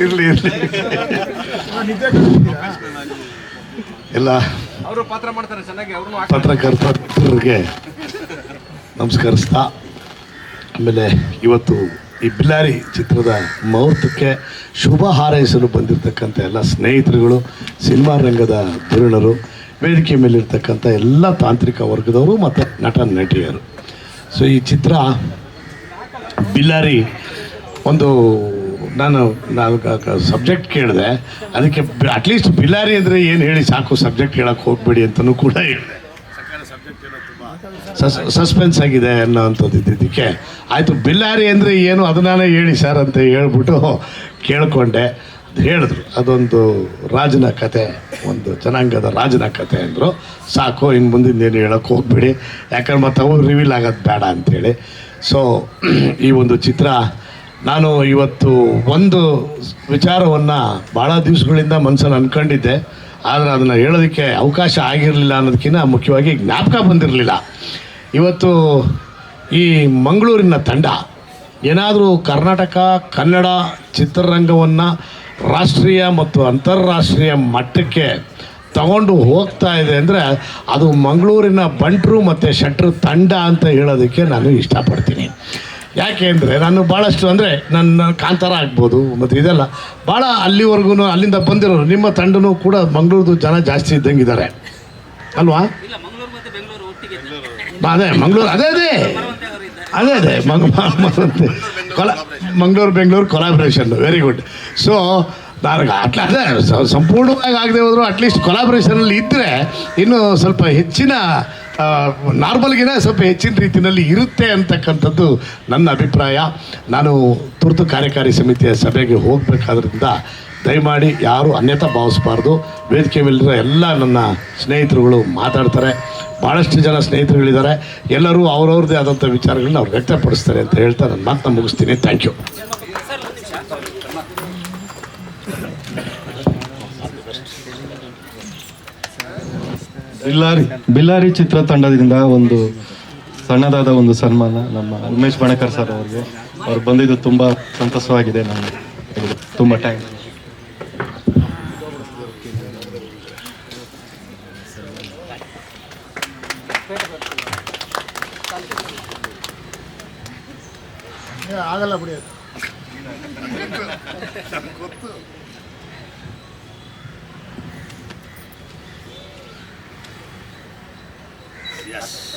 ಇರ್ಲಿ ಇಲ್ಲ ಎಲ್ಲ ಪತ್ರಕರ್ತರಿಗೆ ನಮಸ್ಕರಿಸ್ತಾ. ಆಮೇಲೆ ಇವತ್ತು ಈ ಬಿಲ್ಲಾರಿ ಚಿತ್ರದ ಮುಹೂರ್ತಕ್ಕೆ ಶುಭ ಹಾರೈಸಲು ಬಂದಿರತಕ್ಕಂಥ ಎಲ್ಲ ಸ್ನೇಹಿತರುಗಳು ಸಿನಿಮಾ ರಂಗದ ಧುರಣರು ವೇದಿಕೆ ಮೇಲಿರ್ತಕ್ಕಂಥ ಎಲ್ಲ ತಾಂತ್ರಿಕ ವರ್ಗದವರು ಮತ್ತು ನಟ ನಟಿಯರು. ಸೊ ಈ ಚಿತ್ರ ಬಿಲ್ಲಾರಿ ಒಂದು ನಾನು ನಾನು ಸಬ್ಜೆಕ್ಟ್ ಕೇಳಿದೆ. ಅದಕ್ಕೆ ಅಟ್ಲೀಸ್ಟ್ ಬಿಲ್ಲಾರಿ ಅಂದರೆ ಏನು ಹೇಳಿ ಸಾಕು ಸಬ್ಜೆಕ್ಟ್ ಹೇಳಕ್ಕೆ ಹೋಗ್ಬೇಡಿ ಅಂತಲೂ ಕೂಡ ಹೇಳಿದೆ. ಸಸ್ ಸಸ್ಪೆನ್ಸ್ ಆಗಿದೆ ಅನ್ನೋವಂಥದ್ದು ಇದ್ದಿದ್ದಕ್ಕೆ ಆಯಿತು ಬಿಲ್ಲಾರಿ ಅಂದರೆ ಏನು ಅದನ್ನೇ ಹೇಳಿ ಸರ್ ಅಂತ ಹೇಳ್ಬಿಟ್ಟು ಕೇಳಿಕೊಂಡೆ. ಅದು ಹೇಳಿದ್ರು. ಅದೊಂದು ರಾಜನ ಕತೆ, ಒಂದು ಜನಾಂಗದ ರಾಜನ ಕತೆ ಅಂದರು. ಸಾಕು ಇನ್ನು ಮುಂದಿನ ಏನು ಹೇಳೋಕ್ಕೆ ಹೋಗ್ಬೇಡಿ. ಯಾಕಂದ್ರೆ ಮತ್ತೆ ರಿವೀಲ್ ಆಗೋದು ಬೇಡ ಅಂಥೇಳಿ ಸೊ ಈ ಒಂದು ಚಿತ್ರ ನಾನು ಇವತ್ತು ಒಂದು ವಿಚಾರವನ್ನು ಭಾಳ ದಿವಸಗಳಿಂದ ಮನಸ್ಸಲ್ಲಿ ಅಂದ್ಕೊಂಡಿದ್ದೆ ಆದರೆ ಅದನ್ನು ಹೇಳೋದಕ್ಕೆ ಅವಕಾಶ ಆಗಿರಲಿಲ್ಲ ಅನ್ನೋದಕ್ಕಿಂತ ಮುಖ್ಯವಾಗಿ ಜ್ಞಾಪಕ ಬಂದಿರಲಿಲ್ಲ. ಇವತ್ತು ಈ ಮಂಗಳೂರಿನ ತಂಡ ಏನಾದರೂ ಕರ್ನಾಟಕ, ಕನ್ನಡ ಚಿತ್ರರಂಗವನ್ನು ರಾಷ್ಟ್ರೀಯ ಮತ್ತು ಅಂತಾರಾಷ್ಟ್ರೀಯ ಮಟ್ಟಕ್ಕೆ ತಗೊಂಡು ಹೋಗ್ತಾ ಇದೆ ಅಂದರೆ ಅದು ಮಂಗಳೂರಿನ ಬಂಟರು ಮತ್ತು ಶಟ್ರು ತಂಡ ಅಂತ ಹೇಳೋದಕ್ಕೆ ನಾನು ಇಷ್ಟಪಡ್ತೀನಿ. ಯಾಕೆ ಅಂದರೆ ನಾನು ಭಾಳಷ್ಟು ಅಂದರೆ ನನ್ನ ಕಾಂತಾರ ಆಗ್ಬೋದು ಮತ್ತು ಇದೆಲ್ಲ. ಭಾಳ ಅಲ್ಲಿವರೆಗೂ ಅಲ್ಲಿಂದ ಬಂದಿರೋರು ನಿಮ್ಮ ತಂಡನೂ ಕೂಡ ಮಂಗಳೂರದು ಜನ ಜಾಸ್ತಿ ಇದ್ದಂಗಿದ್ದಾರೆ. ಅಲ್ವಾ? ಇಲ್ಲ ಮಂಗಳೂರು ಮತ್ತೆ ಬೆಂಗಳೂರು ಒಟ್ಟಿಗೆ ಇದೆ. ಅದೇ ಮಂಗಳೂರು ಅದೇ ಅದೇ. ಅದೇ ಅದೇ ಕೊಲ Mangaluru Bengaluru collaboration very good so ನನಗೆ ಅಟ್ಲ ಅದೇ ಸಂಪೂರ್ಣವಾಗಿ ಆಗದೆ ಹೋದರೂ ಅಟ್ಲೀಸ್ಟ್ ಕೊಲಾಬ್ರೇಷನಲ್ಲಿ ಇದ್ದರೆ ಇನ್ನೂ ಸ್ವಲ್ಪ ಹೆಚ್ಚಿನ ನಾರ್ಮಲ್ಗಿನ ಸ್ವಲ್ಪ ಹೆಚ್ಚಿನ ರೀತಿಯಲ್ಲಿ ಇರುತ್ತೆ ಅಂತಕ್ಕಂಥದ್ದು ನನ್ನ ಅಭಿಪ್ರಾಯ. ನಾನು ತುರ್ತು ಕಾರ್ಯಕಾರಿ ಸಮಿತಿಯ ಸಭೆಗೆ ಹೋಗಬೇಕಾದ್ರಿಂದ ದಯಮಾಡಿ ಯಾರು ಅನ್ಯತಾ ಭಾವಿಸಬಾರ್ದು. ವೇದಿಕೆ ಮೇಲಿರೋ ಎಲ್ಲ ನನ್ನ ಸ್ನೇಹಿತರುಗಳು ಮಾತಾಡ್ತಾರೆ. ಭಾಳಷ್ಟು ಜನ ಸ್ನೇಹಿತರುಗಳಿದ್ದಾರೆ. ಎಲ್ಲರೂ ಅವ್ರವ್ರದ್ದೇ ಆದಂಥ ವಿಚಾರಗಳನ್ನ ಅವ್ರು ವ್ಯಕ್ತಪಡಿಸ್ತಾರೆ ಅಂತ ಹೇಳ್ತಾ ನನ್ನ ಮಾತನ್ನ ಮುಗಿಸ್ತೀನಿ. ಥ್ಯಾಂಕ್ ಯು ಬಿಲ್ಲಾರಿ ಬಿಲ್ಲಾರಿ ಚಿತ್ರತಂಡದಿಂದ ಒಂದು ಸಣ್ಣದಾದ ಒಂದು ಸನ್ಮಾನ ನಮ್ಮ ಉಮೇಶ್ ಬಣಕರ್ ಸರ್ ಅವರಿಗೆ. ಅವ್ರು ಬಂದಿದ್ದು ತುಂಬ ಸಂತಸವಾಗಿದೆ ನಾನು ತುಂಬ ಟ್ಯಾಂಕ್ ಆಗಲ್ಲ ಬಿಡಿ ಅದು. yes.